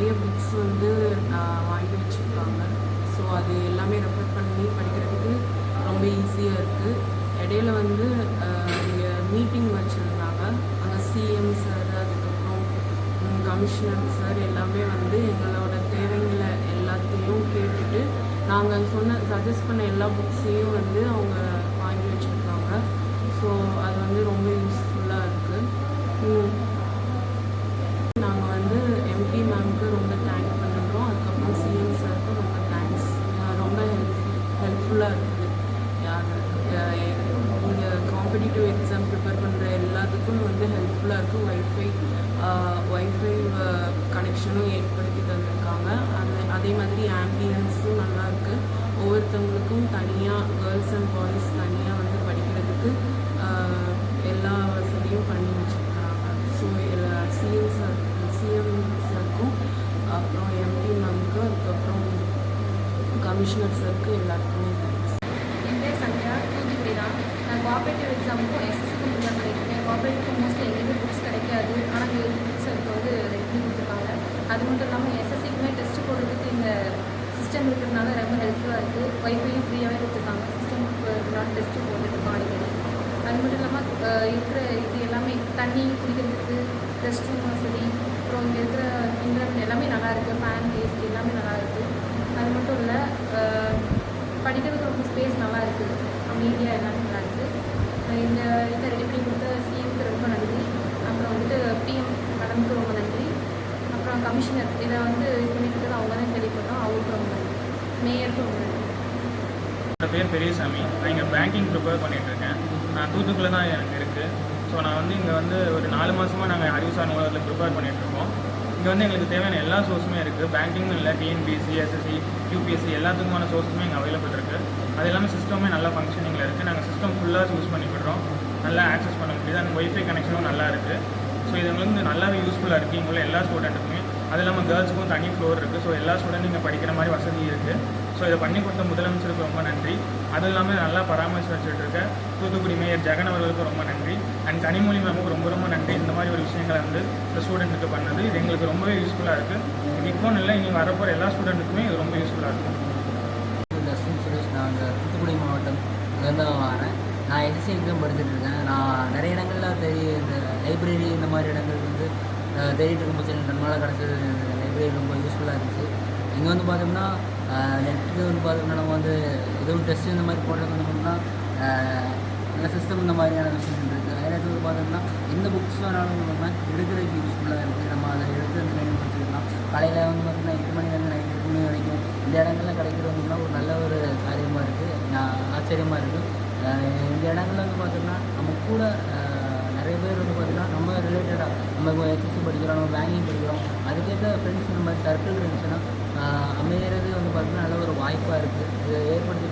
நிறைய புக்ஸ் வந்து நான் வாங்கி வச்சுருக்காங்க. ஸோ அது எல்லாமே ரெஃபர் பண்ணி படிக்கிறதுக்கு ரொம்ப ஈஸியாக இருக்குது இடையில வந்து இங்கே மீட்டிங் வச்சுருந்தாங்க. அங்கே சிஎம் சார் அதுக்கப்புறம் கமிஷனர் சார் எல்லாமே வந்து எங்களோட தேவைங்களை எல்லாத்தையும் கேட்டுட்டு நாங்கள் சொன்ன சஜஸ்ட் பண்ண எல்லா புக்ஸையும் வந்து அவங்க வாங்கி வச்சுருக்காங்க. ஸோ அது வந்து ரொம்ப யூஸ்ஃபுல்லாக இருக்குது நாங்கள் வந்து எம்பி மேம்க்கு ரொம்ப தேங்க் பண்ணுறோம் அதுக்கப்புறம் சிஎம் சாருக்கு ரொம்ப தேங்க்ஸ் ரொம்ப ஹெல்ப்ஃபுல் ஹெல்ப்ஃபுல்லாக இருக்குது நீங்கள் காம்படிட்டிவ் எக்ஸாம் ப்ரிப்பேர் பண்ணுற எல்லாத்துக்கும் வந்து ஹெல்ப்ஃபுல்லாக இருக்குது ஒய்ஃபை ஒய்ஃபை கனெக்ஷனும் ஏற்படுத்தி தந்திருக்காங்க அது அதே மாதிரி ஆம்பியன்ஸும் நல்லா இருக்கு ஒவ்வொருத்தவங்களுக்கும் தனியாக கேர்ள்ஸ் அண்ட் பாய்ஸ் தனியாக வந்து படிக்கிறதுக்கு ஆஹ், எல்லா வசதியும் பண்ணி வச்சுருக்காங்க ஸோ எல்லா சிஎம் சார் சிஎம் சாருக்கும் அப்புறம் எம்பி மேம்க்கு அதுக்கப்புறம் கமிஷனர் சருக்கு எல்லாருக்குமே தேங்க்ஸ் என் பேர் சந்தியா தூத்துக்குடி தான் நான் கோஆப்ரேட்டிவ் எக்ஸாமுக்கும் எஸ்எஸ்சிக்கும் ப்ரிப்பேர் பண்ணியிருக்கேன். கோஆப்ரேட்டிவ் மோஸ்ட்லி எங்கேயுமே புக்ஸ் கிடைக்காது. ஆனால் இங்கே புக்ஸ் எனக்கு வந்து ரெடி கொடுத்துருக்காங்க. அது மட்டும் இல்லாமல் எஸ்எஸ்சிக்குமே டெஸ்ட் போடுறதுக்கு இந்த சிஸ்டம் இருக்கிறதுனால ரொம்ப ஹெல்ப்ஃபுல்லாக இருக்குது ஒய்ஃபையும் ஃப்ரீயாகவே கொடுத்துருக்காங்க. சிஸ்டம் டெஸ்ட்டு போட்டுருக்கோம் அடிக்கடி அது மட்டும் இல்லாமல் இருக்கிற இது எல்லாமே தண்ணி குடிக்கிறதுக்கு ரெஸ்ட் ரூம் வசதி அப்புறம் இங்கே இருக்கிற இன்டர்நெட் எல்லாமே நல்லா இருக்குது ஃபேன் வேஸ்ட் எல்லாமே நல்லா இருக்குது அது மட்டும் இல்லை படிக்கிறதுக்கு ரொம்ப ஸ்பேஸ் நல்லா இருக்குது அமைதியாக எல்லாமே நல்லா இருக்குது இந்த இதை ரெடி பண்ணி கொடுத்த சிஎம்க்கு ரொம்ப நன்றி. அப்புறம் வந்துட்டு பிஎம் மேடமுக்கு ரொம்ப நன்றி. அப்புறம் கமிஷனர் இதை வந்து இது பண்ணி கொடுத்தது அவங்க தான் கேள்விப்பட்டோம் அவருக்கு ரொம்ப நன்றி. மேயருக்கு ரொம்ப நன்றி. என்னோட பேர் பெரியசாமி. நான் இங்கே பேங்கிங் ப்ரிப்பேர் பண்ணிகிட்ருக்கேன் நான் தூத்துக்குள்ளே தான் எனக்கு இருக்குது ஸோ நான் வந்து இங்கே வந்து ஒரு நாலு மாதமாக நாங்கள் அறிவுசார் நூலகத்தில் ப்ரிப்பேர் பண்ணிகிட்ருக்கோம் இங்கே வந்து எங்களுக்கு தேவையான எல்லா சோர்ஸுமே இருக்குது பேங்கிங்னு இல்லை டிஎன்பிஎஸ்சி எஸ்எஸ்சி யூபிஎஸ்சி எல்லாத்துக்குமான சோர்ஸுமே இங்கே அவைலபிள் இருக்குது அது எல்லாமே சிஸ்டமே நல்லா ஃபங்க்ஷனிங்கில் இருக்குது நாங்கள் சிஸ்டம் ஃபுல்லாக யூஸ் பண்ணிக்கிடுறோம் நல்லா ஆக்சஸ் பண்ண முடியுது. அந்த ஒய்ஃபை கனெக்ஷனும் நல்லா இருக்குது ஸோ இது வந்து நல்லாவே யூஸ்ஃபுல்லாக இருக்குது இங்கே உள்ள எல்லா ஸ்டூடெண்ட்டுக்குமே அது இல்லாமல் கேர்ள்ஸ்க்கும் தனி ஃப்ளோர் இருக்குது ஸோ எல்லா ஸ்டூடெண்ட் இங்கே படிக்கிற மாதிரி வசதி இருக்குது ஸோ இதை பண்ணி கொடுத்த முதலமைச்சருக்கு ரொம்ப நன்றி. அதுவும் இல்லாமல் நல்லா பராமரிச்சு வச்சுட்டு இருக்க தூத்துக்குடி மேயர் ஜெகன் அவர்களுக்கு ரொம்ப நன்றி. அண்ட் கனிமொழி மேமுக்கு ரொம்ப ரொம்ப நன்றி. இந்த மாதிரி ஒரு விஷயங்களை வந்து இந்த ஸ்டூடெண்ட்டுக்கு பண்ணது. இது எங்களுக்கு ரொம்பவே யூஸ்ஃபுல்லாக இருக்குது இது இப்போ இல்லை இனி வரப்போகிற எல்லா ஸ்டூடெண்ட்டுக்குமே இது ரொம்ப யூஸ்ஃபுல்லாக இருக்கும். தர்ஷன் சுரேஷ் நான் தூத்துக்குடி மாவட்டம் இங்கேருந்து நான் வரேன் எக்ஸாம் படிச்சுட்டு இருக்கேன். நான் நிறைய இடங்களில் தெரிய இந்த லைப்ரரி இந்த மாதிரி இடங்கள் தேடிட்டு இருக்கும்போது எனக்கு நம்மளால் கிடச்சது லைப்ரரி ரொம்ப யூஸ்ஃபுல்லாக இருந்துச்சு. இங்கே வந்து பார்த்தோம்னா நெட்டு வந்து பார்த்தோம்னா நம்ம வந்து எதுவும் டெஸ்ட் இந்த மாதிரி போடுறது வந்து பார்த்தோம்னா நல்ல சிஸ்டம் இந்த மாதிரியான விஷயங்கள் இருக்குது வேறு நேரத்தில் வந்து பார்த்தோம்னா எந்த புக்ஸ் வேணாலும் நம்ம எடுக்கிறதுக்கு யூஸ்ஃபுல்லாக இருக்குது நம்ம அதை எடுத்து அந்த மெயின் படிச்சுக்கலாம் காலையில் வந்து பார்த்தீங்கன்னா எட்டு மணிலேருந்து நைட் எட்டு மணி வரைக்கும் இந்த இடங்கள்ல கிடைக்கிறதுனா ஒரு நல்ல ஒரு காரியமாக இருக்குது நான் ஆச்சரியமாக இருக்குது இந்த இடங்கள்ல வந்து பார்த்தோம்னா நம்ம கூட பேர் நம்ம ரிலேட்டடாக நம்ம எஸ்எஸ்சி படிக்கிறோம் நம்ம பேங்கிங் படிக்கிறோம். அதுக்கேற்ற ஃப்ரெண்ட்ஸ் இந்த மாதிரி சர்க்கிள் இருந்துச்சுன்னா அமையிறது வந்து பார்த்திங்கன்னா நல்ல ஒரு வாய்ப்பாக இருக்குது இதை ஏற்படுத்தி